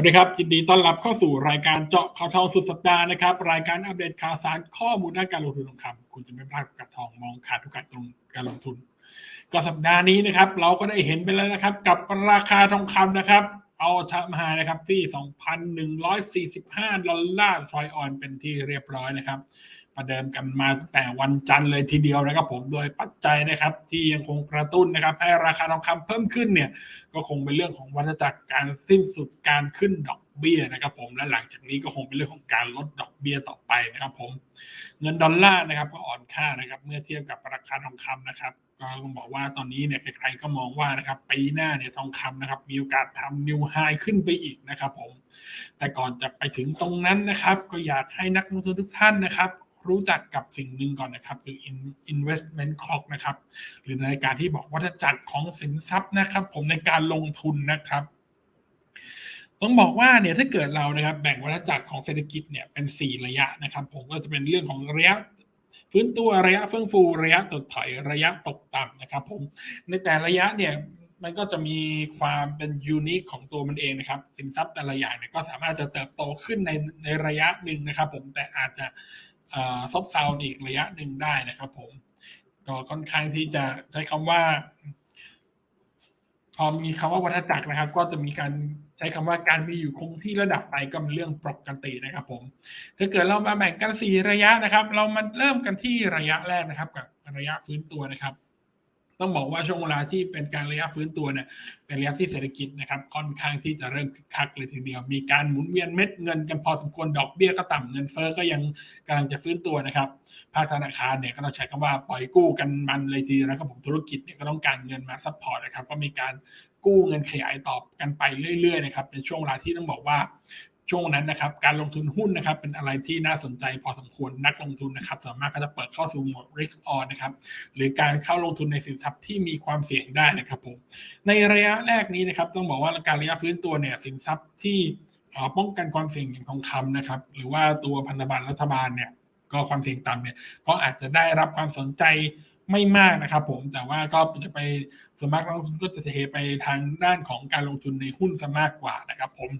วัสดีครับ ยินดีต้อนรับเข้าสู่รายการเจาะข่าวทองสุดสัปดาห์นะครับ รายการอัปเดตข่าวสารข้อมูลด้านการลงทุนทองคำคุณจะไม่พลาดกับทองมองขาดทุกการตรงการลงทุน ก็สัปดาห์นี้นะครับ เราก็ได้เห็นไปแล้วนะครับ กับราคาทองคำนะครับ เอาชะมานะครับที่ 2,145 ดอลลาร์ทรอยออนเป็นที่เรียบร้อยนะครับ ประเดิมกันมาตั้งแต่วันจันทร์เลยทีเดียวนะครับผมโดยปัจจัยนะครับ ที่ยังคงกระตุ้นนะครับ ให้ราคาทองคำเพิ่มขึ้นเนี่ยก็คงเป็นเรื่องของวัฏจักรการสิ้นสุดการขึ้นดอกเบี้ยนะครับผมและหลังจากนี้ก็คงเป็นเรื่องของการลดดอกเบี้ยต่อไปนะครับผมเงินดอลลาร์นะครับก็อ่อนค่านะครับเมื่อเทียบกับราคาทองคำนะครับก็ต้องบอกว่าตอนนี้เนี่ยใครๆก็มองว่านะครับปีหน้าเนี่ยทองคำนะครับมีโอกาสทำนิวไฮขึ้นไปอีกนะครับผมแต่ก่อนจะไปถึงตรงนั้นนะครับ ก็อยากให้นักลงทุนทุกท่านนะครับ รู้จักกับสิ่งหนึ่งก่อนนะครับ คือ investment clock นะครับ หรือในกาที่บอกวัฏจักรของสินทรัพย์นะครับ ผมในการลงทุนนะครับต้องบอกว่าเนี่ยถ้าเกิดเรานะครับแบ่งวัฏจักรของเศรษฐกิจเนี่ยเป็น 4 ระยะนะครับ ผมก็จะเป็นเรื่องของระยะฟื้นตัวระยะเฟื่องฟูระยะถดถอยระยะตกต่ำนะครับ ผมในแต่ระยะเนี่ยมันก็จะมีความเป็นยูนิคของตัวมันเองนะครับ สินทรัพย์แต่ละอย่างเนี่ยก็สามารถจะเติบโตขึ้นในในระยะหนึ่งนะครับ ผมแต่อาจจะ ซบเซาอีกระยะหนึ่งได้นะครับผมก็ค่อนข้างที่จะใช้คำว่า พอมีคำว่าวัฏจักรนะครับ ก็จะมีการใช้คำว่าการมีอยู่คงที่ระดับไปก็เป็นเรื่องปกตินะครับ ผม ถ้าเกิดเรามาแบ่งกันสี่ระยะนะครับ เรามาเริ่มกันที่ระยะแรกนะครับ กับระยะฟื้นตัวนะครับ ต้องบอกว่าช่วงเวลาที่เป็นการระยะฟื้นตัวเนี่ยเป็นระยะที่เศรษฐกิจนะครับค่อนข้างที่จะเริ่มคึกคักเลยทีเดียว มีการหมุนเวียนเม็ดเงินกันพอสมควรดอกเบี้ยก็ต่ำเงินเฟ้อก็ยังกำลังจะฟื้นตัวนะครับภาคธนาคารเนี่ยก็ต้องใช้คำว่าปล่อยกู้กันมันเลยทีเดียวนะครับผมธุรกิจเนี่ยก็ต้องการเงินมาซัพพอร์ตนะครับก็มีการกู้เงินขยายตอบกันไปเรื่อยๆนะครับเป็นช่วงเวลาที่ต้องบอกว่า ช่วงนั้นนะครับการลงทุนหุ้นนะครับเป็นอะไรที่น่าสนใจพอสมควรนักลงทุนนะครับส่วนมากก็จะเปิดเข้าสู่โหมด risk on นะครับหรือการเข้าลงทุนในสินทรัพย์ที่มีความเสี่ยงได้นะครับผมในระยะแรกนี้นะครับต้องบอกว่าการระยะฟื้นตัวเนี่ยสินทรัพย์ที่ป้องกันความเสี่ยงอย่างทองคำนะครับหรือว่าตัวพันธบัตรรัฐบาลเนี่ยก็ความเสี่ยงต่ำเนี่ยก็อาจจะได้รับความสนใจไม่มากนะครับผมแต่ว่าก็จะไปส่วนมากนักลงทุนก็จะเทไปทางด้านของการลงทุนในหุ้นซะมากกว่านะครับผม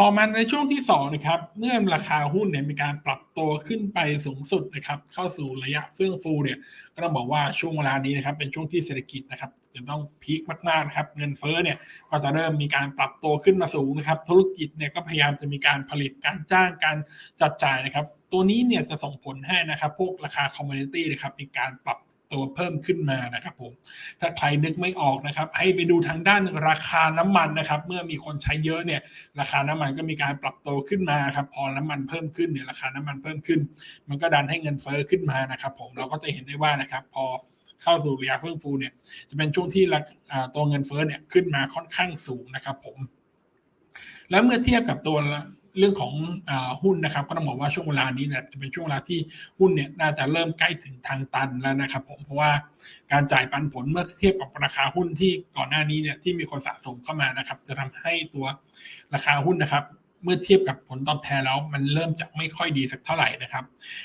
พอมาในช่วงที่สองนะครับเมื่อราคาหุ้นเนี่ยมีการปรับตัวขึ้นไปสูงสุดนะครับเข้าสู่ระยะเฟื่องฟูเนี่ยก็ต้องบอกว่าช่วงเวลานี้นะครับเป็นช่วงที่เศรษฐกิจนะครับจะต้องพีคมากๆนะครับเงินเฟ้อเนี่ยก็จะเริ่มมีการปรับตัวขึ้นมาสูงนะครับธุรกิจเนี่ยก็พยายามจะมีการผลิตการจ้างการจับจ่ายนะครับตัวนี้เนี่ยจะส่งผลให้นะครับพวกราคาคอมมูนิตี้นะครับมีการปรับ ตัวเพิ่มขึ้นมานะครับผมถ้าใครนึกไม่ออกนะครับ ให้ไปดูทางด้านราคาน้ำมันนะครับ เมื่อมีคนใช้เยอะเนี่ยราคาน้ำมันก็มีการปรับตัวขึ้นมาครับพอน้ำมันเพิ่มขึ้นเนี่ยราคาน้ำมันเพิ่มขึ้น มันก็ดันให้เงินเฟ้อขึ้นมานะครับ ผมเราก็จะเห็นได้ว่านะครับ พอเข้าสู่ระยะเพิ่มฟูเนี่ยจะเป็นช่วงที่ตัวเงินเฟ้อเนี่ยขึ้นมาค่อนข้างสูงนะครับ ผม แล้วเมื่อเทียบกับตัว เรื่องของอหุ้นนะครับ ก็ต้องบอกว่าช่วงเวลานี้เนี่ยจะเป็นช่วงเวลาที่หุ้นเนี่ยน่าจะเริ่มใกล้ถึงทางตันแล้วนะครับ ผมเพราะว่าการจ่ายปันผลเมื่อเทียบกับราคาหุ้นที่ก่อนหน้านี้เนี่ยที่มีคนสะสมเข้ามานะครับ จะทำให้ตัวราคาหุ้นนะครับเมื่อเทียบกับผลตอบแทนแล้วมันเริ่มจะไม่ค่อยดีสักเท่าไหร่นะครับ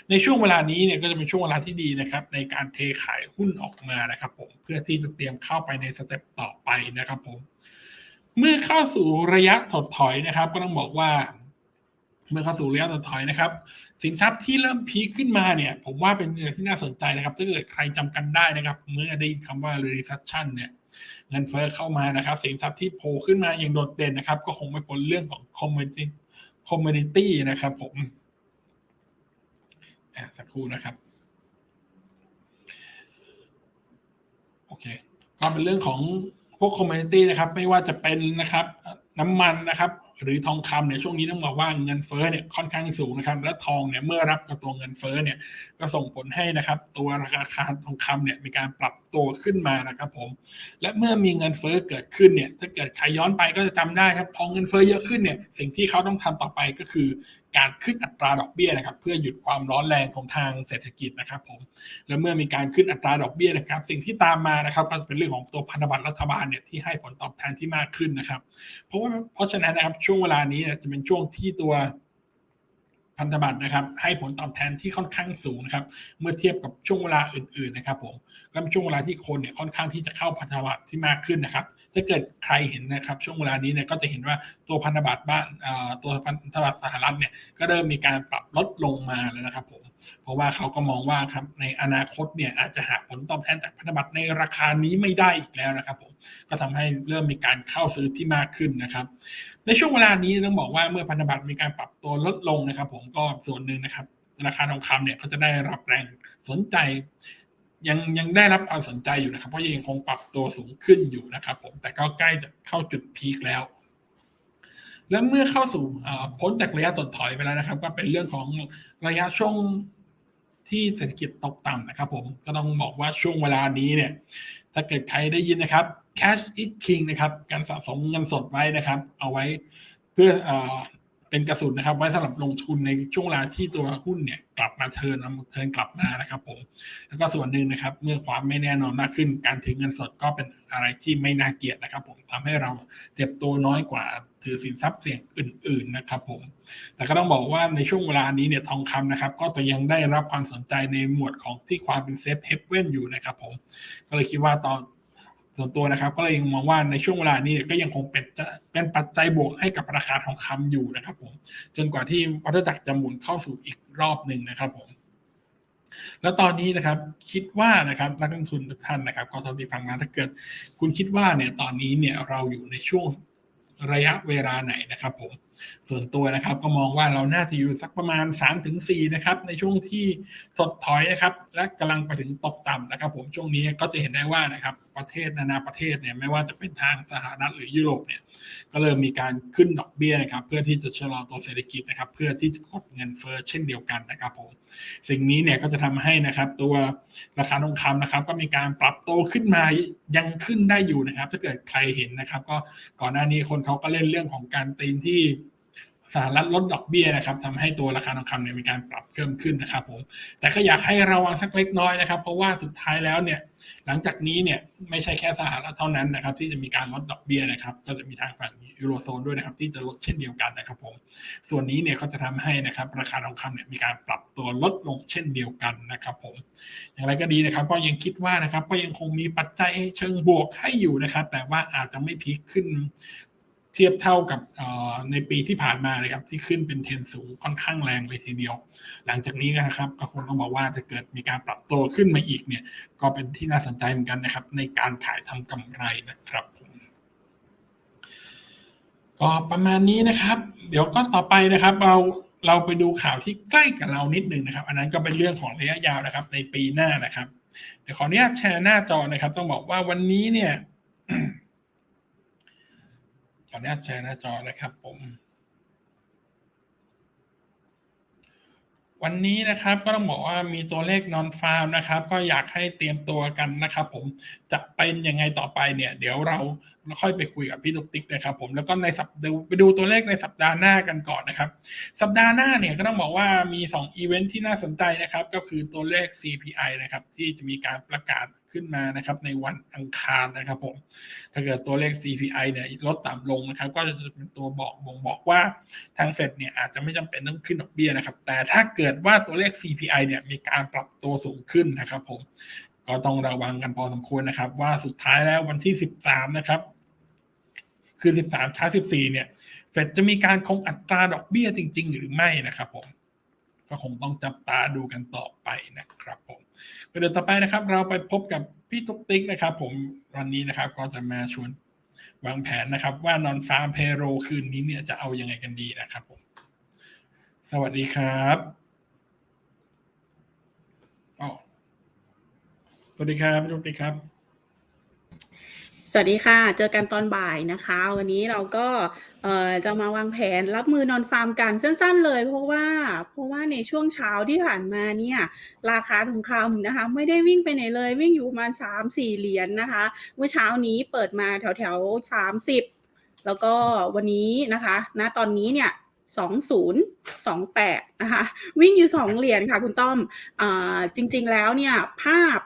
ในช่วงเวลานี้เนี่ยก็จะเป็นช่วงเวลาที่ดีนะครับ ในการเทขายหุ้นออกมานะครับ ผมเพื่อที่จะเตรียมเข้าไปในสเต็ปต่อไปนะครับ ผม เมื่อเข้าสู่ระยะถดถอยนะครับ ก็ต้องบอกว่า เมื่อเข้าสู่ระยะถอยนะครับ สินทรัพย์ที่เริ่มพีคขึ้นมาเนี่ย ผมว่าเป็นเรื่องที่น่าสนใจนะครับ ถ้าเกิดใครจำกันได้นะครับ เมื่อได้ยินคำว่า recession เนี่ย เงินเฟ้อเข้ามานะครับ สินทรัพย์ที่โผล่ขึ้นมาอย่างโดดเด่นนะครับ ก็คงไม่พ้นเรื่องของ commodity commodity นะครับผมสักครู่นะครับ โอเค ก็เป็นเรื่องของพวก commodity นะครับ ไม่ว่าจะเป็นนะครับ น้ำมันนะครับ หรือทองคำเนี่ยช่วงนี้ต้องบอกว่าเงินเฟ้อเนี่ยค่อนข้างสูงนะครับ และทองเนี่ยเมื่อรับกับตัวเงินเฟ้อเนี่ยก็ส่งผลให้นะครับ ตัวราคาทองคำเนี่ยมีการปรับตัวขึ้นมานะครับผม และเมื่อมีเงินเฟ้อเกิดขึ้นเนี่ยถ้าเกิดใครย้อนไปก็จะจำได้ครับพอเงินเฟ้อเยอะขึ้นเนี่ยสิ่งที่เขาต้องทำต่อไปก็คือ การขึ้นอัตราดอกเบี้ยนะครับ เพื่อหยุดความร้อนแรงของทางเศรษฐกิจนะครับผมและเมื่อมีการขึ้นอัตราดอกเบี้ยนะครับ สิ่งที่ตามมานะครับก็เป็นเรื่องของตัวพันธบัตรรัฐบาลเนี่ยที่ให้ผลตอบแทนที่มากขึ้นนะครับ เพราะว่าเพราะฉะนั้นนะครับช่ววงเวลานี้จะเป็นช่วงที่ตัวพันธบัตรนะครับ ให้ผลตอบแทนที่ค่อนข้างสูงนะครับ เมื่อเทียบกับช่วงเวลาอื่นๆนะครับ ผมก็เป็นช่วงเวลาที่คนเนี่ยค่อนข้างที่จะเข้าพันธบัตรที่มากขึ้นนะครับ ถ้าเกิดใครเห็นนะครับ ช่วงเวลานี้เนี่ยก็จะเห็นว่าตัวพันธบัตรบ้านตัวพันธบัตรสหรัฐเนี่ยก็เริ่มมีการปรับลดลงมาแล้วนะครับผม เพราะว่าเขาก็มองว่าครับในอนาคตเนี่ยอาจจะหาผลตอบแทนจากพันธบัตรในราคานี้ไม่ได้อีกแล้วนะครับผมก็ทำให้เริ่มมีการเข้าซื้อที่มากขึ้นนะครับในช่วงเวลานี้ต้องบอกว่าเมื่อพันธบัตรมีการปรับตัวลดลงนะครับ ผมก็ส่วนหนึ่งนะครับราคาทองคำเนี่ยก็จะได้รับแรงสนใจยังยังได้รับความสนใจอยู่นะครับ เพราะยังคงปรับตัวสูงขึ้นอยู่นะครับ ผมแต่ก็ใกล้จะเข้าจุดพีคแล้ว และเมื่อเข้าสู่พ้นจากระยะถดถอยไปแล้วนะครับ ก็เป็นเรื่องของระยะช่วงที่เศรษฐกิจตกต่ำนะครับผมก็ต้องบอกว่าช่วงเวลานี้เนี่ย ถ้าเกิดใครได้ยินนะครับ cash is king นะครับ การสะสมเงินสดไว้นะครับ เอาไว้เพื่อ เป็นกระสุนนะครับ ไว้สำหรับลงทุนในช่วงเวลาที่ตัวหุ้นเนี่ยกลับมาเทิร์นเทิร์นกลับมานะครับผมแล้วก็ส่วนหนึ่งนะครับ เมื่อความไม่แน่นอนมากขึ้น การถือเงินสดก็เป็นอะไรที่ไม่น่าเกลียดนะครับ ผมทำให้เราเจ็บตัวน้อยกว่าถือสินทรัพย์เสี่ยงอื่น ๆนะครับ ผม แต่ก็ต้องบอกว่าในช่วงเวลานี้เนี่ยทองคำนะครับ ก็จะยังได้รับความสนใจในหมวดของที่ความเป็นเซฟเฮฟเว่นอยู่นะครับ ผม ก็เลยคิดว่าตอน ส่วนตัวนะครับ ก็เลยมองว่าในช่วงเวลานี้ก็ยังคงเป็นเป็นปัจจัยบวกให้กับราคาทองคำอยู่นะครับผมจนกว่าที่วัฏจักรจะหมุนเข้าสู่อีกรอบหนึ่งนะครับผมแล้วตอนนี้นะครับคิดว่านะครับนักลงทุนทุกท่านนะครับก็ทอนที่ฟังมาถ้าเกิด คุณคิดว่าเนี่ยตอนนี้เนี่ยเราอยู่ในช่วงระยะเวลาไหนนะครับผมส่วนตัวนะครับก็มองว่าเราน่าจะอยู่สักประมาณ 3-4นะครับในช่วงที่ถดถอยนะครับ และกำลังไปถึงตกต่ำนะครับ ผมช่วงนี้ก็จะเห็นได้ว่านะครับประเทศนานาประเทศเนี่ยไม่ว่าจะเป็นทางสหรัฐหรือยุโรปเนี่ยก็เริ่มมีการขึ้นดอกเบี้ยนะครับเพื่อที่จะชะลอตัวเศรษฐกิจนะครับเพื่อที่จะกดเงินเฟ้อเช่นเดียวกันนะครับผมสิ่งนี้เนี่ยก็จะทำให้นะครับตัวราคาทองคำนะครับก็มีการปรับโตขึ้นมายังขึ้นได้อยู่นะครับ ถ้าเกิดใครเห็นนะครับ ก็ก่อนหน้านี้คนเขาก็เล่นเรื่องของการตีนที่ สหรัฐลดดอกเบี้ยนะครับทำให้ตัวราคาทองคำเนี่ยมีการปรับเพิ่มขึ้นนะครับผมแต่ก็อยากให้ระวังสักเล็กน้อยนะครับ เพราะว่าสุดท้ายแล้วเนี่ยหลังจากนี้เนี่ยไม่ใช่แค่สหรัฐเท่านั้นนะครับที่จะมีการลดดอกเบี้ยนะครับก็จะมีทางฝั่งยูโรโซนด้วยนะครับที่จะลดเช่นเดียวกันนะครับผมส่วนนี้เนี่ยก็จะทำให้นะครับราคาทองคำเนี่ยมีการปรับตัวลดลงเช่นเดียวกันนะครับผมอย่างไรก็ดีนะครับก็ยังคิดว่านะครับก็ยังคงมีปัจจัยเชิงบวกให้อยู่นะครับ แต่ว่าอาจจะไม่พีคขึ้น เทียบเท่ากับในปีที่ผ่านมาเลยครับที่ขึ้นเป็นเทนสูงค่อนข้างแรงเลยทีเดียว หลังจากนี้นะครับก็คงต้องบอกว่าถ้าเกิดมีการปรับตัวขึ้นมาอีกเนี่ยก็เป็นที่น่าสนใจเหมือนกันนะครับ ในการขายทำกำไรนะครับก็ประมาณนี้นะครับ เดี๋ยวก็ต่อไปนะครับเราเราไปดูข่าวที่ใกล้กับเรานิดนึงนะครับ อันนั้นก็เป็นเรื่องของระยะยาวนะครับ ในปีหน้านะครับ เดี๋ยวขออนุญาตแชร์หน้าจอนะครับ ต้องบอกว่าวันนี้เนี่ย ออนุญาตแชร์หน้าจอนะครับผม วันนี้นะครับก็ต้องบอกว่ามีตัวเลขนอนฟาร์มนะครับ ก็อยากให้เตรียมตัวกันนะครับ ผมจะเป็นยังไงต่อไปเนี่ย เดี๋ยวเราล้วค่อยไปคุยกับพี่ตุ๊กติ๊กนะครับผมแล้วก็ในสัปดาห์ไปดูตัวเลขในสัปดาห์หน้ากันก่อนนะครับ สัปดาห์หน้าเนี่ยก็ต้องบอกว่ามี2อีเวนท์ที่น่าสนใจนะครับ ก็คือตัวเลข CPI นะครับที่จะมีการประกาศขึ้นมานะครับในวันอังคารนะครับผมถ้าเกิดตัวเลข CPI เนี่ยลดต่ำลงนะครับ ก็จะเป็นตัวบอกบ่งบอกว่าทางเฟดเนี่ยอาจจะไม่จำเป็นต้องขึ้นดอกเบี้ยนะครับ แต่ถ้าเกิดว่าตัวเลข CPI เนี่ยมีการปรับตัวสูงขึ้นนะครับ ผมก็ต้องระวังกันพอสมควรนะครับ ว่าสุดท้ายแล้ววันที่ 13 นะครับ คือ 13ช้า14 เนี่ย เฟดจะมีการคงอัตราดอกเบี้ยจริง ๆ หรือไม่นะครับผม ก็คงต้องจับตาดูกันต่อไปนะครับผมเดี๋ยวต่อไปนะครับ เราไปพบกับพี่ตุ๊กติ๊กนะครับ ผมวันนี้นะครับก็จะมาชวนวางแผนนะครับว่านอนฟาร์มเพโรคืนนี้เนี่ยจะเอาอยัางไงกันดีนะครับผม สวัสดีครับอ๋อสวัสดีครับพี่ตุ๊กติ๊กครับ สวัสดีค่ะ เจอกันตอนบ่ายนะคะ วันนี้เราก็เอ่อจะมาวางแผนรับมือนอนฟาร์มกันสั้นๆเลย เพราะว่าเพราะว่าในช่วงเช้าที่ผ่านมาเนี่ยราคาทองคำนะคะ ไม่ได้วิ่งไปไหนเลยวิ่งอยู่ประมาณ 3-4 เหรียญนนะคะ เมื่อเช้านี้เปิดมาแถวๆ 30 แล้วก็วันนี้นะคะณตอนนี้เนี่ย2028 นะคะ วิ่งอยู่ 2 เหรียญค่ะคุณต้อมอจริงๆแล้วเนี่ยภาพ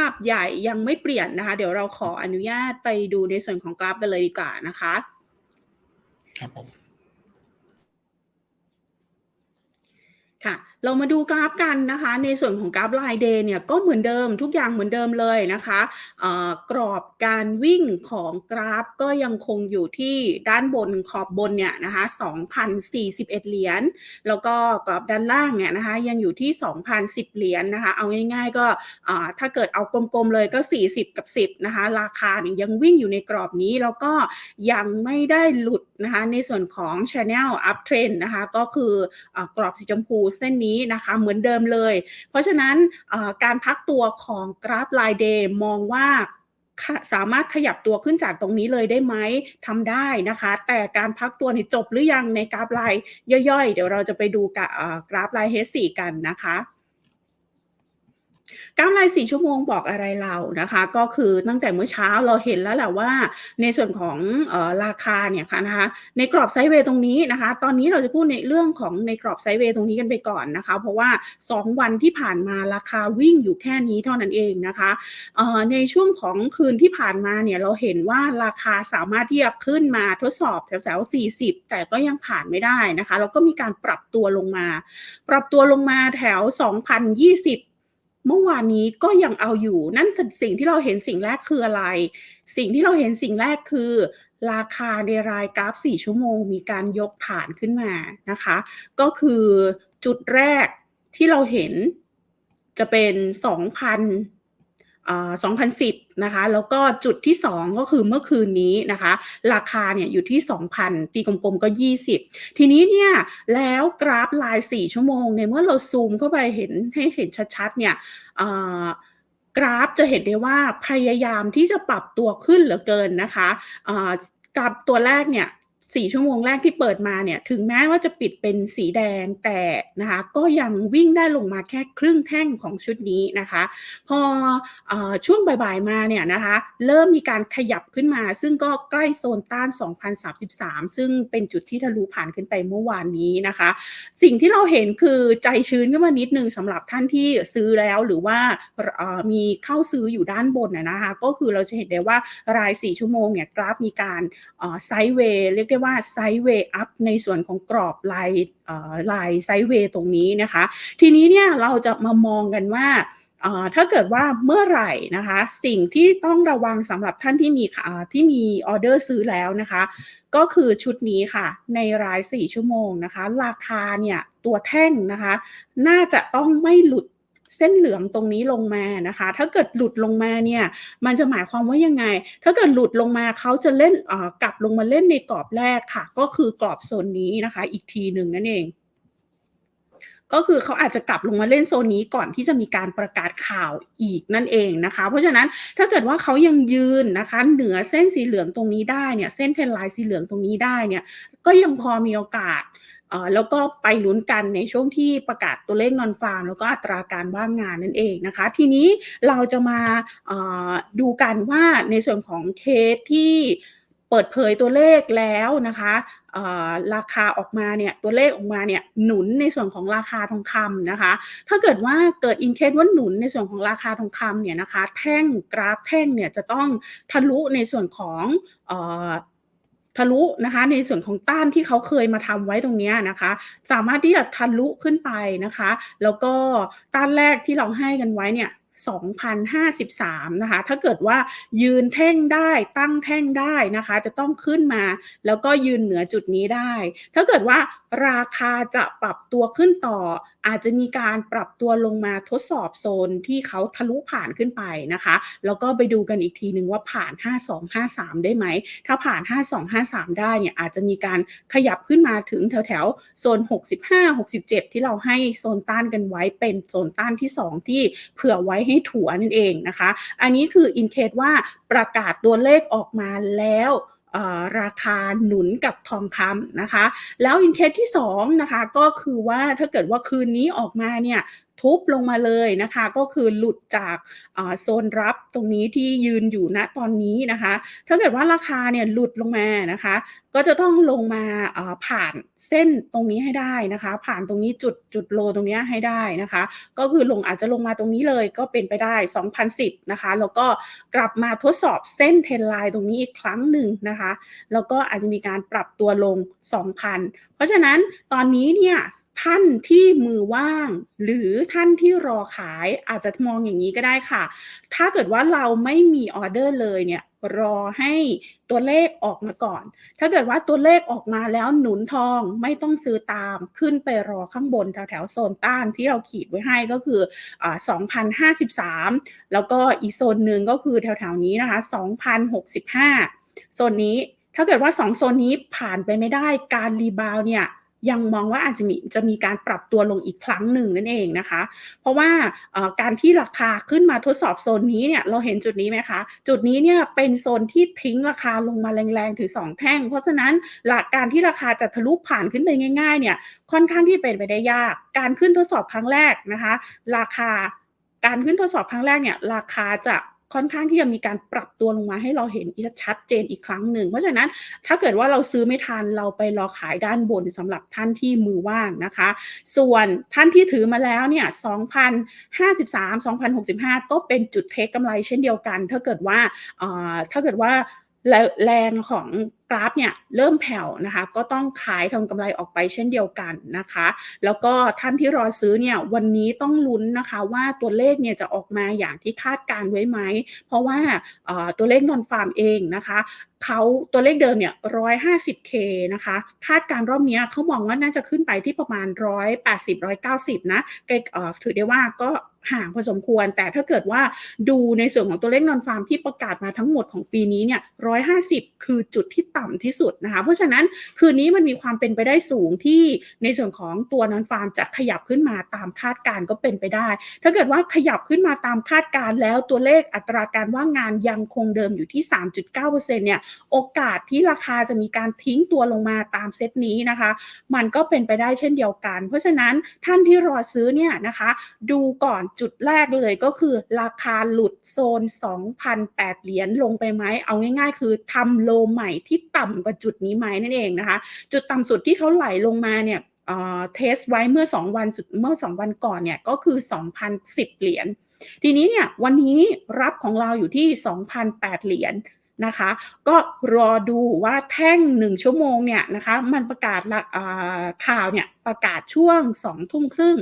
าพใหญ่ยังไม่เปลี่ยนนะคะ เดี๋ยวเราขออนุญาตไปดูในส่วนของกราฟกันเลยดีกว่านะคะ ครับผมค่ะเรามาดูกราฟกันนะคะ ในส่วนของกราฟ R ายเดย์เนี่ยก็เหมือนเดิมทุกอย่างเหมือนเดิมเลยนะคะกรอบการวิ่งของกราฟก็ยังคงอยู่ที่ด้านบนขอบบนเนี่ยนะคะ2,041 เหรียญแล้วก็กรอบด้านล่างเนี่ยนะคะยังอยู่ที่ 2,010 เหรียญนะคะ เอาง่ายๆก็ถ้าเกิดเอากลมๆเลยก็ 40 กับ 10นะคะราคาเนี่ยยังวิ่งอยู่ในกรอบนี้แล้วก็ยังไม่ได้หลุดนะคะในส่วนของ Channel Uptrend นะคะก็คืออกรอบสีชมพูเส้นนี้นะคะเหมือนเดิมเลย เพราะฉะนั้นการพักตัวของกราฟไลน์เดย์มองว่าสามารถขยับตัวขึ้นจากตรงนี้เลยได้ไหมทำได้นะคะ แต่การพักตัวนี่จบหรือยังในกราฟลายย่อยๆ เดี๋ยวเราจะไปดูกรากราฟราย H4 กันนะคะ กราฟราย4ชั่วโมงบอกอะไรเรานะคะ ก็คือตั้งแต่เมื่อเช้าเราเห็นแล้วแหละว่า ในส่วนของออราคาเนี่ยค่ะนะคะในกรอบไซด์เวย์ตรงนี้นะคะ ตอนนี้เราจะพูดในเรื่องของในกรอบไซด์เวย์ตรงนี้กันไปก่อนนะคะ เพราะว่า 2 วันที่ผ่านมาราคาวิ่งอยู่แค่นี้เท่านั้นเองนะคะในช่วงของคืนที่ผ่านมาเนี่ยเราเห็นว่าราคาสามารถที่จะขึ้นมาทดสอบแถวๆ40 แต่ก็ยังผ่านไม่ได้นะคะแล้วก็มีการปรับตัวลงมา ปรับตัวลงมาแถว 2,020 เมื่อวานนี้ก็ยังเอาอยู่ นั่นสสิ่งที่เราเห็นสิ่งแรกคืออะไร สิ่งที่เราเห็นสิ่งแรกคือ ราคาในรายกราฟ 4 ชั่วโมง มีการยกฐานขึ้นมานะคะ ก็คือจุดแรกที่เราเห็นจะเป็น 2,000อ่า2,010 นะคะ แล้วก็จุดที่ 2 ก็คือเมื่อคืนนี้นะคะ ราคาเนี่ยอยู่ที่ 2,000 ตีกลมๆก็ 20 ทีนี้เนี่ย แล้วกราฟลาย 4 ชั่วโมงเนี่ยเมื่อเราซูมเข้าไปเห็นให้เห็นชัดๆเนี่ยกราฟจะเห็นได้ว่าพยายามที่จะปรับตัวขึ้นเหลือเกินนะคะกราฟตัวแรกเนี่ย 4 ชั่วโมงแรกที่เปิดมาเนี่ยถึงแม้ว่าจะปิดเป็นสีแดงแต่นะคะก็ยังวิ่งได้ลงมาแค่ครึ่งแท่งของชุดนี้นะคะ พออช่วงบ่ายๆมาเนี่ยนะคะเริ่มมีการขยับขึ้นมา ซึ่งก็ใกล้โซนต้าน 2,033 ซึ่งเป็นจุดที่ทะลุผ่านขึ้นไปเมื่อวานนี้นะคะ สิ่งที่เราเห็นคือใจชื้นขึ้นมานิดนึงสำหรับท่านที่ซื้อแล้วหรือว่ามีเข้าซื้ออยู่ด้านบนนะคะก็คือเราจะเห็นได้ว่าราย 4 ชั่วโมงเนี่ยกราฟมีการไซด์เวย์เรียกได้ว่าไซด์เวย์อัปในส่วนของกรอบลายลายไซด์เวย์ตรงนี้นะคะ ทีนี้เนี่ยเราจะมามองกันว่าถ้าเกิดว่าเมื่อไหร่นะคะ สิ่งที่ต้องระวังสำหรับท่านที่มีที่มีออเดอร์ซื้อแล้วนะคะ ก็คือชุดนี้ค่ะ ในราย 4 ชั่วโมงนะคะ ราคาเนี่ยตัวแท่งนะคะ น่าจะต้องไม่หลุด เส้นเหลืองตรงนี้ลงมานะคะ ถ้าเกิดหลุดลงมาเนี่ย มันจะหมายความว่ายังไง ถ้าเกิดหลุดลงมาเขาจะเล่นกลับลงมาเล่นในกรอบแรกค่ะ ก็คือกรอบโซนนี้นะคะ อีกทีหนึ่งนั่นเองก็คือเขาอาจจะกลับลงมาเล่นโซนนี้ก่อนที่จะมีการประกาศข่าวอีกนั่นเองนะคะ เพราะฉะนั้นถ้าเกิดว่าเขายังยืนนะคะ เหนือเส้นสีเหลืองตรงนี้ได้เนี่ยเส้น Trend Line สีเหลืองตรงนี้ได้เนี่ยก็ยังพอมีโอกาส แล้วก็ไปลุ้นกันในช่วงที่ประกาศตัวเลข Non-farm แล้วก็อัตราการว่างงานนั่นเองนะคะ ทีนี้เราจะมาดูกันว่าในส่วนของเคสที่เปิดเผยตัวเลขแล้วนะคะราคาออกมาเนี่ยตัวเลขออกมาเนี่ยหนุนในส่วนของราคาทองคำนะคะ ถ้าเกิดว่าเกิด in case ว่าหนุนในส่วนของราคาทองคำเนี่ยนะคะ แท่งกราฟแท่งเนี่ยจะต้องทะลุในส่วนของ ทะลุนะคะ ในส่วนของต้านที่เขาเคยมาทำไว้ตรงนี้นะคะ สามารถที่จะทะลุขึ้นไปนะคะ แล้วก็ต้านแรกที่เราให้กันไว้เนี่ย 2,053 นะคะ ถ้าเกิดว่ายืนแท่งได้ตั้งแท่งได้นะคะ จะต้องขึ้นมา แล้วก็ยืนเหนือจุดนี้ได้ ถ้าเกิดว่าราคาจะปรับตัวขึ้นต่อ อาจจะมีการปรับตัวลงมาทดสอบโซนที่เขาทะลุผ่านขึ้นไปนะคะ แล้วก็ไปดูกันอีกทีหนึ่งว่าผ่าน 5253 ได้ไหม ถ้าผ่าน 5253 ได้เนี่ยอาจจะมีการขยับขึ้นมาถึงแถวๆโซน 65-67 ที่เราให้โซนต้านกันไว้เป็นโซนต้านที่ 2 ที่เผื่อไว้ให้ถัวนั่นเองนะคะ อันนี้คือ in case ว่าประกาศตัวเลขออกมาแล้วราคาหนุนกับทองคำนะคะ แล้ว in case ที่2นะคะก็คือว่าถ้าเกิดว่าคืนนี้ออกมาเนี่ยทุบลงมาเลยนะคะ ก็คือหลุดจากโซนรับตรงนี้ที่ยืนอยู่ณตอนนี้นะคะ ถ้าเกิดว่าราคาเนี่ยหลุดลงมานะคะ ก็จะต้องลงมาผ่านเส้นตรงนี้ให้ได้นะคะ ผ่านตรงนี้จุดจุดโลตรงนี้ให้ได้นะคะ ก็คือลงอาจจะลงมาตรงนี้เลยก็เป็นไปได้ 2010 นะคะ แล้วก็กลับมาทดสอบเส้นเทรนไลน์ตรงนี้อีกครั้งหนึ่งนะคะ แล้วก็อาจจะมีการปรับตัวลง 2,000 เพราะฉะนั้นตอนนี้เนี่ยท่านที่มือว่าง หรือท่านที่รอขายอาจจะมองอย่างนี้ก็ได้ค่ะ ถ้าเกิดว่าเราไม่มีออเดอร์เลยเนี่ยรอให้ตัวเลขออกมาก่อน ถ้าเกิดว่าตัวเลขออกมาแล้วหนุนทองไม่ต้องซื้อตาม ขึ้นไปรอข้างบนแถวแถวๆโซนต้านที่เราขีดไว้ให้ก็คืออ่า2,053 แล้วก็อีกโซนหนึ่งก็คือแถวๆนี้นะคะ2,065 โซนนี้ถ้าเกิดว่า 2 โซนนี้ผ่านไปไม่ได้การรีบาวเนี่ย ยังมองว่าอาจจะมีจะมีการปรับตัวลงอีกครั้งหนึ่งนั่นเองนะคะ เพราะว่าการที่ราคาขึ้นมาทดสอบโซนนี้เนี่ยเราเห็นจุดนี้ไหมคะ จุดนี้เนี่ยเป็นโซนที่ทิ้งราคาลงมาแรงๆถึงสองแท่ง เพราะฉะนั้นหลักการที่ราคาจะทะลุผ่านขึ้นไปง่ายๆเนี่ยค่อนข้างที่เป็นไปได้ยาก การขึ้นทดสอบครั้งแรกนะคะ ราคาการขึ้นทดสอบครั้งแรกเนี่ยราคาจะ ค่อนข้างที่จะมีการปรับตัวลงมาให้เราเห็นชัดเจนอีกครั้งหนึ่ง เพราะฉะนั้นถ้าเกิดว่าเราซื้อไม่ทันเราไปรอขายด้านบนสำหรับท่านที่มือว่างนะคะ ส่วนท่านที่ถือมาแล้วเนี่ย2,053 2,065 ก็เป็นจุดเทคกำไรเช่นเดียวกัน ถ้าเกิดว่าถ้าเกิดว่าแรงของ กราฟเนี่ยเริ่มแผ่วนะคะ ก็ต้องขายทำกำไรออกไปเช่นเดียวกันนะคะ แล้วก็ท่านที่รอซื้อเนี่ยวันนี้ต้องลุ้นนะคะว่าตัวเลขเนี่ยจะออกมาอย่างที่คาดการไว้ไหม เพราะว่าตัวเลขนอนฟาร์มเองนะคะเขาตัวเลขเดิมเนี่ย 150k นะคะ คาดการรอบเนี้ยเขามองว่าน่าจะขึ้นไปที่ประมาณ 180 190 นะไกลเอ่อถือได้ว่าก็ห่างพอสมควร แต่ถ้าเกิดว่าดูในส่วนของตัวเลขนอนฟาร์มที่ประกาศมาทั้งหมดของปีนี้เนี่ย 150 คือจุดที่ต่ำที่สุดนะคะ เพราะฉะนั้นคืนนี้มันมีความเป็นไปได้สูงที่ในส่วนของตัวนอนฟาร์มจะขยับขึ้นมาตามคาดการก็เป็นไปได้ ถ้าเกิดว่าขยับขึ้นมาตามคาดการแล้วตัวเลขอัตราการว่างงานยังคงเดิมอยู่ที่ 3.9%เนี่ยโอกาสที่ราคาจะมีการทิ้งตัวลงมาตามเซตนี้นะคะ มันก็เป็นไปได้เช่นเดียวกัน เพราะฉะนั้นท่านที่รอซื้อเนี่ยนะคะ ดูก่อนจุดแรกเลยก็คือราคาหลุดโซน 2,008 เหรียญลงไปไหม เอาง่ายๆ คือทำโลใหม่ที่ ต่ำกว่าจุดนี้ไหมนั่นเองนะคะ จุดต่ำสุดที่เขาไหลลงมาเนี่ยเอ่อเทสไว้เมื่อ 2 วันสุดเมื่อ 2 วันก่อนเนี่ยก็คือ 2,010 เหรียญทีนี้เนี่ยวันนี้รับของเราอยู่ที่ 2,008 เหรียญนะคะ ก็รอดูว่าแท่งหนึ่งชั่วโมงเนี่ยนะคะ มันประกาศข่าวเนี่ยประกาศช่วงสองทุ่มครึ่ง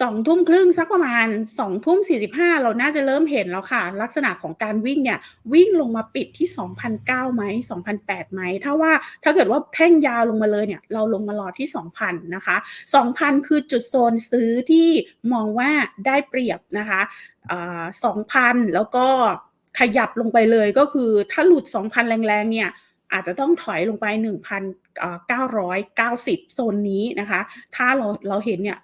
สองทุ่มครึ่งสักประมาณสองทุ่มสี่สิบห้าเราน่าจะเริ่มเห็นแล้วค่ะ ลักษณะของการวิ่งเนี่ย วิ่งลงมาปิดที่สองพันเก้าไหมสองพันแปดไหมถ้าว่าถ้าเกิดว่าแท่งยาวลงมาเลยเนี่ย เราลงมารอที่สองพันนะคะสองพันคือจุดโซนซื้อที่มองว่าได้เปรียบนะคะสองพันแล้วก็ขยับลงไปเลยก็คือถ้าหลุด 2,000 แรงๆ เนี่ยอาจจะต้องถอยลงไป 1,990 โซนนี้นะคะ ถ้าเราเราเห็นเนี่ย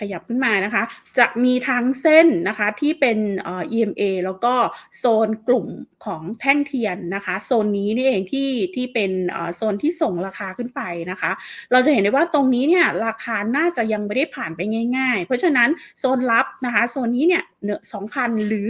ขยับขึ้นมานะคะ จะมีทั้งเส้นนะคะที่เป็นเอ่อ EMA แล้วก็โซนกลุ่มของแท่งเทียนนะคะ โซนนี้นี่เองที่ที่เป็นเอ่อโซนที่ส่งราคาขึ้นไปนะคะ เราจะเห็นได้ว่าตรงนี้เนี่ยราคาน่าจะยังไม่ได้ผ่านไปง่าย ๆ เพราะฉะนั้นโซนรับนะคะโซนนี้เนี่ยเนสองพันหรือ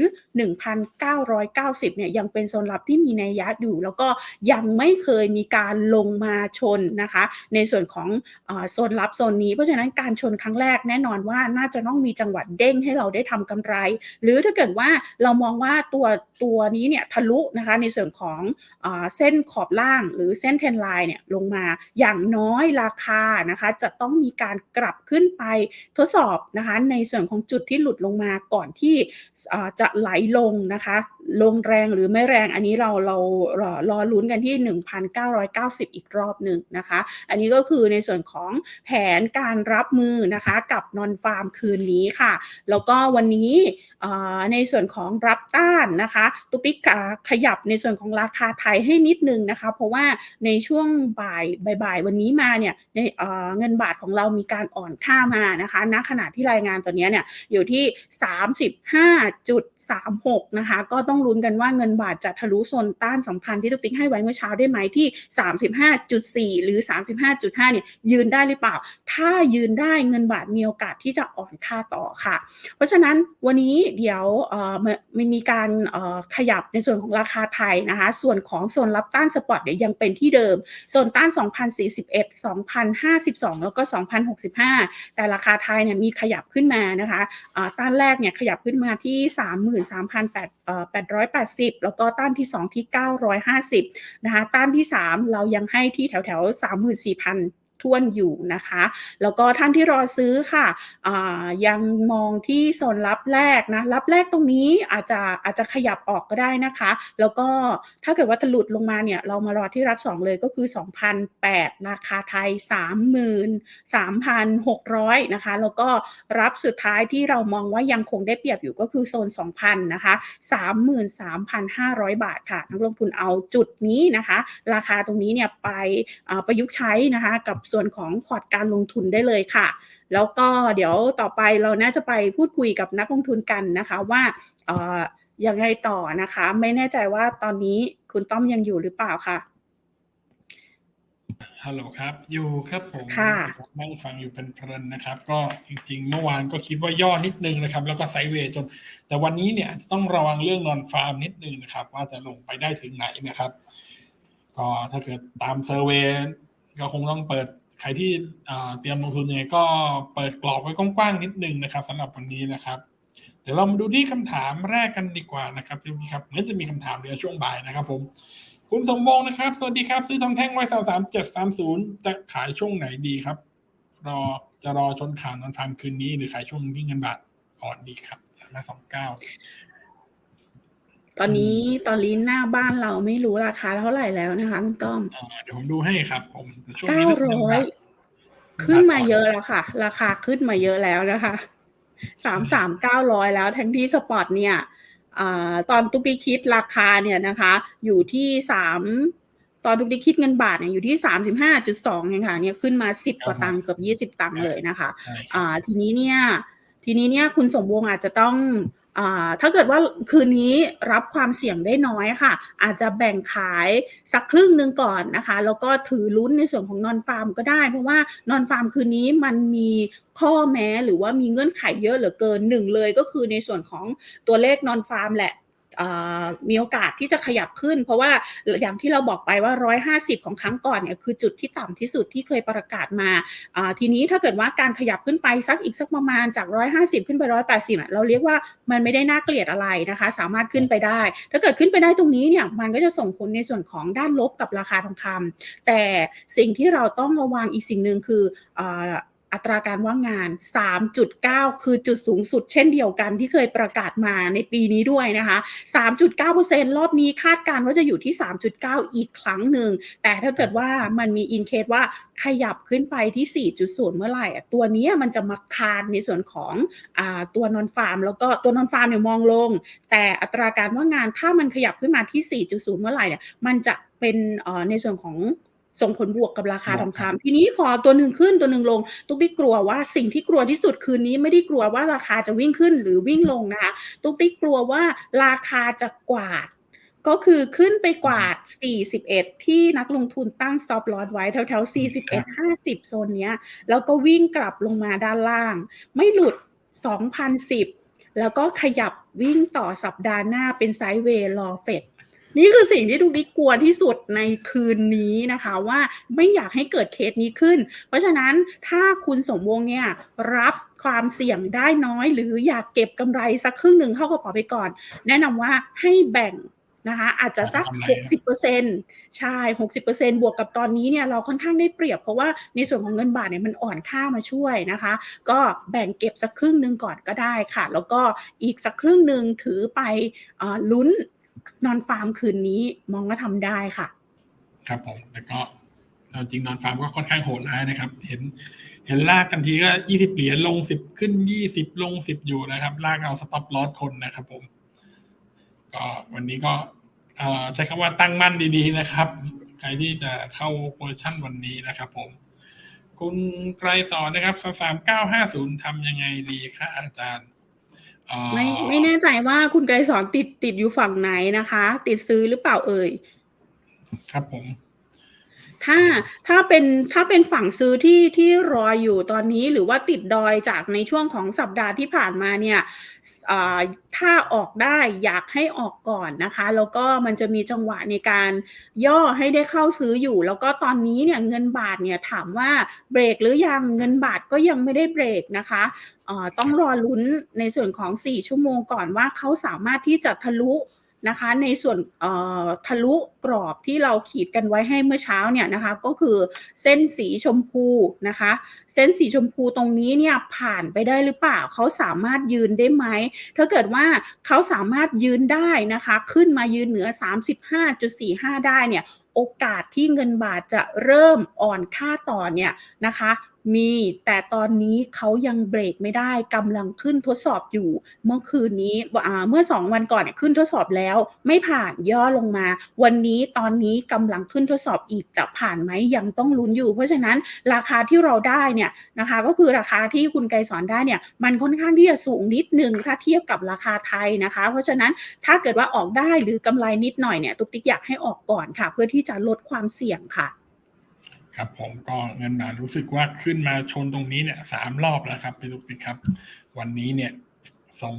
1,990เนี่ยยังเป็นโซนรับที่มีนัยยะอยู่ แล้วก็ยังไม่เคยมีการลงมาชนนะคะ ในส่วนของอโซนรับโซนนี้เพราะฉะนั้นการชนครั้งแรกแน่นอนว่าน่าจะต้องมีจังหวะเด้งให้เราได้ทำกำไร หรือถ้าเกิดว่าเรามองว่าตัวตัวนี้เนี่ยทะลุนะคะในส่วนของเอเส้นขอบล่างหรือเส้นเทรนไลน์เนี่ยลงมาอย่างน้อยราคานะคะจะต้องมีการกลับขึ้นไปทดสอบนะคะในส่วนของจุดที่หลุดลงมาก่อนที่จะไหลลงนะคะลงแรงหรือไม่แรงอันนี้เราเรารอรอลุ้นกันที่ 1,990 อีกรอบหนึ่งนะคะ อันนี้ก็คือในส่วนของแผนการรับมือนะคะกับนอนฟาร์มคืนนี้ค่ะ แล้วก็วันนี้ในส่วนของรับต้านนะคะ ตุกติกขยับในส่วนของราคาไทยให้นิดนึงนะคะ เพราะว่าในช่วงบ่ายบ่ายวันนี้มาเนี่ยในเเงินบาทของเรามีการอ่อนค่ามานะคะณขณะที่รายงานตัวนี้เนี่ยอยู่ที่ 35.36 นะคะ ก็ต้องต้องลุ้นกันว่าเงินบาทจะทะลุโซนต้านสำคัญที่ตุ๊กติ๊กให้ไว้เมื่อเช้าได้ไหมที่ 35.4 หรือ 35.5 เนี่ยยืนได้หรือเปล่า ถ้ายืนได้เงินบาทมีโอกาสที่จะอ่อนค่าต่อค่ะ เพราะฉะนั้นวันนี้เดี๋ยวเอ่อมันมันมีการขยับในส่วนของราคาไทยนะคะ ส่วนของโซนรับต้านสปอร์ตเนี่ยยังเป็นที่เดิม โซนต้าน 2,041 2,052 แล้วก็ 2,065 แต่ราคาไทยเนี่ยมีขยับขึ้นมานะคะต้านแรกเนี่ยขยับขึ้นมาที่ 33,880 แล้วก็ต้านที่ 2 ที่ 950 นะคะ ต้านที่ 3 เรายังให้ที่แถวแถว34,000 ทวนอยู่นะคะ แล้วก็ท่านที่รอซื้อค่ะยังมองที่โซนรับแรกนะรับแรกตรงนี้อาจจะอาจจะขยับออกก็ได้นะคะ แล้วก็ถ้าเกิดว่าทะลุดลงมาเนี่ยเรามารอที่รับ 2 เลยก็คือ 2,008ราคาไทย 33,600นะคะ แล้วก็รับสุดท้ายที่เรามองว่ายังคงได้เปรียบอยู่ก็คือโซน 2,000นะคะ33,500 บาทค่ะนักลงทุนเอาจุดนี้นะคะ ราคาตรงนี้เนี่ยไปประยุกต์ใช้นะคะกับส่วนของพอร์ตการลงทุนได้เลยค่ะ แล้วก็เดี๋ยวต่อไปเราน่าจะไปพูดคุยกับนักลงทุนกันนะคะว่าเอ่อยังไงต่อนะคะ ไม่แน่ใจว่าตอนนี้คุณต้อมยังอยู่หรือเปล่าค่ะฮัลโหลครับ อยู่ครับผมค่ะผมนั่งฟังอยู่เป็นเพลินๆนะครับ ก็จริงๆ เมื่อวานก็คิดว่าย่อนิดนึงนะครับ แล้วก็ไซด์เวย์จน แต่วันนี้เนี่ยต้องระวังเรื่องนอนฟาร์มนิดนึงนะครับ ว่าจะลงไปได้ถึงไหนนะครับ ก็ถ้าเกิดตามเซอร์เวย์ก็คงต้องเปิด ใครที่เตรียมลงทุนยังไงก็เปิดกรอบไว้กว้างๆนิดนึงนะครับสำหรับวันนี้นะครับเดี๋ยวเรามาดูที่คำถามแรกกันดีกว่านะครับพี่ครับเมื่อจะมีคำถามเดี๋ยวช่วงบ่ายนะครับ ผม คุณสมบงนะครับ สวัสดีครับ ซื้อทองแท่งไว้สามสามเจ็ดสามศูนย์จะขายช่วงไหนดีครับ รอจะรอชนข่าวนอนฟาร์มคืนนี้หรือขายช่วงที่เงินบาทอ่อนดีครับสามสองเก้า ตอนนี้ตอนนี้หน้าบ้านเราไม่รู้ราคาเท่าไหร่แล้วนะคะคุณต้อมเดี๋ยวผมดูให้ครับ ผมช่วงเก้านี้ร้อยขึ้นมาเยอะแล้วค่ะ ราคาขึ้นมาเยอะแล้วนะคะสามสามเก้าร้อยแล้ว ทั้งที่สปอร์ตเนี่ยอาตอนตุกติกคิดราคาเนี่ยนะคะ อยู่ที่สามตอนตุกติกคิดเงินบาทเนี่ยอยู่ที่สามสิบห้าจุดสองเองค่ะ เนี่ยขึ้นมาสิบกว่าตังค์เกือบยี่สิบตังค์เลยนะคะใช่ครับอ่า ทีนี้เนี่ย ทีนี้เนี่ยคุณสมวงศ์อาจจะต้องอ่า ถ้าเกิดว่าคืนนี้รับความเสี่ยงได้น้อยค่ะ อาจจะแบ่งขายสักครึ่งหนึ่งก่อนนะคะ แล้วก็ถือลุ้นในส่วนของนอนฟาร์มก็ได้ เพราะว่านอนฟาร์มคืนนี้มันมีข้อแม้หรือว่ามีเงื่อนไขเยอะเหลือเกินหนึ่งเลยก็คือในส่วนของตัวเลขนอนฟาร์มแหละ มีโอกาสที่จะขยับขึ้น เพราะว่าอย่างที่เราบอกไปว่า 150 ของครั้งก่อนเนี่ยคือจุดที่ต่ำที่สุดที่เคยประกาศมาทีนี้ถ้าเกิดว่าการขยับขึ้นไปสักอีกสักประมาณจาก 150 ขึ้นไป 180 เราเรียกว่ามันไม่ได้น่าเกลียดอะไรนะคะ สามารถขึ้นไปได้ ถ้าเกิดขึ้นไปได้ตรงนี้เนี่ยมันก็จะส่งผลในส่วนของด้านลบกับราคาทองคำแต่สิ่งที่เราต้องระวังอีกสิ่งหนึ่งคืออ อัตราการว่างงาน 3.9 คือจุดสูงสุดเช่นเดียวกันที่เคยประกาศมาในปีนี้ด้วยนะคะ 3.9%รอบนี้คาดการณ์ว่าจะอยู่ที่ 3.9 อีกครั้งหนึ่ง แต่ถ้าเกิดว่ามันมีอินเคสว่าขยับขึ้นไปที่ 4.0 เมื่อไหร่อะตัวนี้มันจะมาคานในส่วนของอตัวนอนฟาร์ม แล้วก็ตัวนอนฟาร์มเนี่ยมองลง แต่อัตราการว่างงานถ้ามันขยับขึ้นมาที่ 4.0 เมื่อไหร่เนี่ยมันจะเป็นในส่วนของ ส่งผลบวกกับราคาทองคำทีนี้พอตัวหนึ่งขึ้นตัวหนึ่งลง ตุ๊กติ๊กกลัวว่าสิ่งที่กลัวที่สุดคืนนี้ไม่ได้กลัวว่าราคาจะวิ่งขึ้นหรือวิ่งลงนะคะตุ๊กติ๊กกลัวว่าราคาจะกวาดก็คือขึ้นไปกวาด 41 ที่นักลงทุนตั้ง stop loss ไว้แถวๆ 41 50 โซนเนี้ย แล้วก็วิ่งกลับลงมาด้านล่าง ไม่หลุด 2,010 แล้วก็ขยับวิ่งต่อสัปดาห์หน้าเป็นไซด์เวย์รอเฟด นี่คือสิ่งที่ทุกทิกกลัวที่สุดในคืนนี้นะคะว่าไม่อยากให้เกิดเคสนี้ขึ้น เพราะฉะนั้นถ้าคุณสมวงศ์เนี่ยรับความเสี่ยงได้น้อย หรืออยากเก็บกำไรสักครึ่งหนึ่งเข้ากระเป๋าไปก่อน แนะนำว่าให้แบ่งนะคะอาจจะสักทำไร60%ใช่ 60%บวกกับตอนนี้เนี่ยเราค่อนข้างได้เปรียบเพราะว่าในส่วนของเงินบาทเนี่ยมันอ่อนค่ามาช่วยนะคะ ก็แบ่งเก็บสักครึ่งหนึ่งก่อนก็ได้ค่ะ แล้วก็อีกสักครึ่งหนึ่งถือไปเอ่อลุ้น นอนฟาร์มคืนนี้มองว่าทำได้ค่ะ ครับผมแล้วก็จริงนอนฟาร์มก็ค่อนข้างโหดร้ายนะครับ เห็น เห็นลากกันทีก็ยี่สิบเหรียญลงสิบขึ้นยี่สิบลงสิบอยู่นะครับ ลากเอาสต็อปลอสคนนะครับผม ก็วันนี้ก็ใช้คำว่าตั้งมั่นดีๆนะครับ ใครที่จะเข้าโพซิชั่นวันนี้นะครับ ผม คุณไกรสอนนะครับสามเก้าห้าศูนย์ทำยังไงดีคะอาจารย์ ไม่ไม่แน่ใจว่าคุณไกรสอนติดติดอยู่ฝั่งไหนนะคะ ติดซื้อหรือเปล่าเอ่ย ครับผม ถ้าถ้าเป็นถ้าเป็นฝั่งซื้อที่ที่รออยู่ตอนนี้หรือว่าติดดอยจากในช่วงของสัปดาห์ที่ผ่านมาเนี่ยถ้าออกได้อยากให้ออกก่อนนะคะ แล้วก็มันจะมีจังหวะในการย่อให้ได้เข้าซื้ออยู่ แล้วก็ตอนนี้เนี่ยเงินบาทเนี่ยถามว่าเบรกหรือยังเงินบาทก็ยังไม่ได้เบรกนะคะต้องรอลุ้นในส่วนของ 4 ชั่วโมงก่อนว่าเขาสามารถที่จะทะลุ นะคะในส่วนทะลุกรอบที่เราขีดกันไว้ให้เมื่อเช้าเนี่ยนะคะก็คือเส้นสีชมพูนะคะ เส้นสีชมพูตรงนี้เนี่ยผ่านไปได้หรือเปล่าเขาสามารถยืนได้ไหมถ้าเกิดว่าเขาสามารถยืนได้นะคะ ขึ้นมายืนเหนือ 35.45 ได้เนี่ยโอกาสที่เงินบาทจะเริ่มอ่อนค่าต่อเนี่ยนะคะ มี แต่ตอนนี้เขายังเบรกไม่ได้กำลังขึ้นทดสอบอยู่ เมื่อคืนนี้เมื่อสองวันก่อนขึ้นทดสอบแล้ว ไม่ผ่านย่อลงมา วันนี้ตอนนี้กำลังขึ้นทดสอบอีกจะผ่านไหมยังต้องลุ้นอยู่ เพราะฉะนั้นราคาที่เราได้เนี่ยนะคะก็คือราคาที่คุณไกรสอนได้เนี่ยมันค่อนข้างที่จะสูงนิดนึงถ้าเทียบกับราคาไทยนะคะ เพราะฉะนั้นถ้าเกิดว่าออกได้หรือกำไรนิดหน่อยเนี่ยตุ๊กติ๊กอยากให้ออกก่อนค่ะ เพื่อที่จะลดความเสี่ยงค่ะ ครับผมก็เงินบาทรู้สึกว่าขึ้นมาชนตรงนี้เนี่ยสามรอบแล้วครับพี่ลูกปิ๊กครับ วันนี้เนี่ยทรง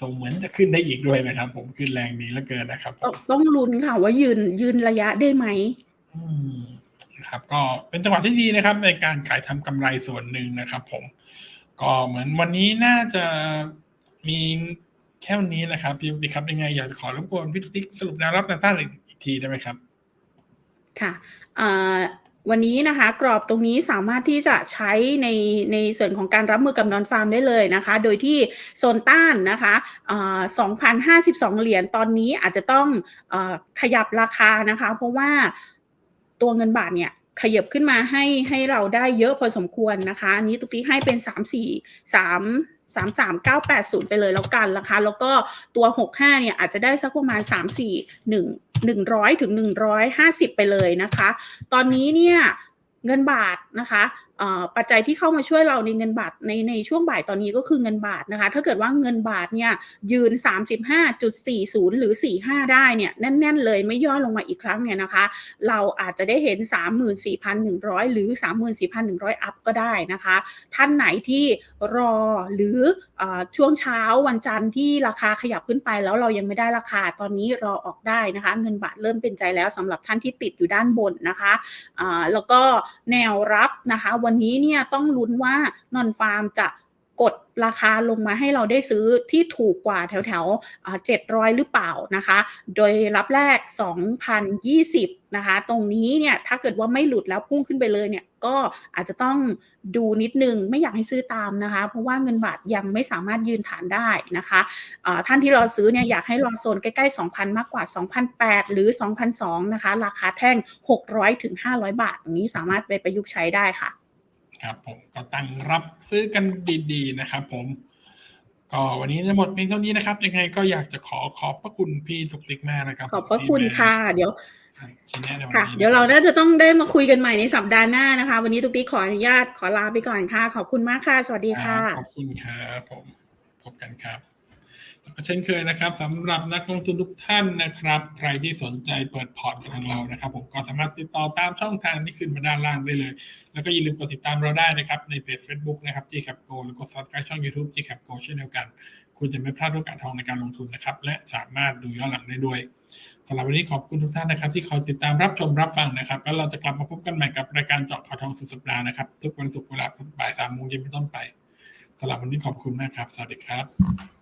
ทรงเหมือนจะขึ้นได้อีกด้วยนะครับ ผมขึ้นแรงดีเหลือเกินนะครับผมต้องต้องลุ้นค่ะว่ายืนยืนระยะได้ไหมอืมนะครับ ก็เป็นจังหวะที่ดีนะครับ ในการขายทำกำไรส่วนหนึ่งนะครับ ผม ก็เหมือนวันนี้น่าจะมีแค่วันนี้นะครับพี่ลูกปิ๊กครับยังไงอยากจะขอรบกวนพี่ลูกติ๊กสรุปแนวรับแนวต้านอีกทีได้ไหมครับ ค่ะเอ่อ วันนี้นะคะกรอบตรงนี้สามารถที่จะใช้ในในส่วนของการรับมือกับนอนฟาร์มได้เลยนะคะ โดยที่โซนต้านนะคะเอ่อ2,052 เหรียญตอนนี้อาจจะต้องอขยับราคานะคะ เพราะว่าตัวเงินบาทเนี่ยขยับขึ้นมาให้ให้เราได้เยอะพอสมควรนะคะ อันนี้ตุ๊กติ๊กให้เป็น 3 4 3 3 3 9 8 0ไปเลยแล้วกันนะคะ แล้วก็ตัว65เนี่ยอาจจะได้สักประมาณ3 4 1 100ถึง150ไปเลยนะคะ ตอนนี้เนี่ยเงินบาทนะคะปัจจัยที่เข้ามาช่วยเราในเงินบาทในในช่วงบ่ายตอนนี้ก็คือเงินบาทนะคะ ถ้าเกิดว่าเงินบาทเนี่ยยืน 35.40 หรือ 45 ได้เนี่ยแน่น ๆ เลยไม่ย่อลงมาอีกครั้งเนี่ยนะคะ เราอาจจะได้เห็น 34,100 หรือ 34,100 อัพก็ได้นะคะ ท่านไหนที่รอหรืออช่วงเช้าวันจันทร์ที่ราคาขยับขึ้นไปแล้วเรายังไม่ได้ราคาตอนนี้รอออกได้นะคะ เงินบาทเริ่มเป็นใจแล้วสำหรับท่านที่ติดอยู่ด้านบนนะคะแล้วก็แนวรับนะคะวันนี้เนี่ยต้องลุ้นว่านอนฟาร์มจะกดราคาลงมาให้เราได้ซื้อที่ถูกกว่าแถวแถวเจ็ดร้อยหรือเปล่านะคะ โดยรับแรก 2,020 นะคะ ตรงนี้เนี่ยถ้าเกิดว่าไม่หลุดแล้วพุ่งขึ้นไปเลยเนี่ยก็อาจจะต้องดูนิดนึงไม่อยากให้ซื้อตามนะคะ เพราะว่าเงินบาทยังไม่สามารถยืนฐานได้นะคะอ่าท่านที่รอซื้อเนี่ยอยากให้รอโซนใกล้ๆ 2,000 มากกว่า 2,008 หรือ 2,002นะคะ ราคาแท่ง 600ถึง500 บาทตรงนี้สามารถไปประยุกต์ใช้ได้ค่ะ ครับผมก็ตั้งรับซื้อกันดีๆนะครับ ผมก็วันนี้ทั้งหมดเพียงเท่านี้นะครับ ยังไงก็อยากจะขอขอบพระคุณพี่ตุกติกมากนะครับ ขอบพระคุณค่ะ เดี๋ยวชี้แนะในวันค่ะนี้เดี๋ยวเราน่าจะต้องได้มาคุยกันใหม่ในสัปดาห์หน้านะคะ วันนี้ตุ๊กติ๊กขออนุญาตขอลาไปก่อนค่ะ ขอบคุณมากค่ะ สวัสดีค่ะ ขอบคุณครับผมพบกันครับแล้วก็ เช่นเคยนะครับสำหรับนักลงทุนทุกท่านนะครับ ใครที่สนใจเปิดพอร์ตกับทางเรานะครับ ผมก็สามารถติดต่อตามช่องทางที่ขึ้นมาด้านล่างได้เลย แล้วก็อย่าลืมกดติดตามเราได้นะครับ ในเพจ Facebook นะครับ GCAP Go หรือกด subscribe ช่อง YouTube GCAP Go เช่นเดียวกัน คุณจะไม่พลาดโอกาสทองในการลงทุนนะครับ และสามารถดูย้อนหลังได้ด้วยสำหรับวันนี้ขอบคุณทุกท่านนะครับ ที่คอยติดตามรับชมรับฟังนะครับ แล้วเราจะกลับมาพบกันใหม่กับรายการเจาะข่าวทองสุดสัปดาห์นะครับทุกวันศุกร์เวลาบ่ายสามโมงเย็นเป็นต้นไปสำหรับวันนี้ขอบคุณมากครับ สวัสดีครับ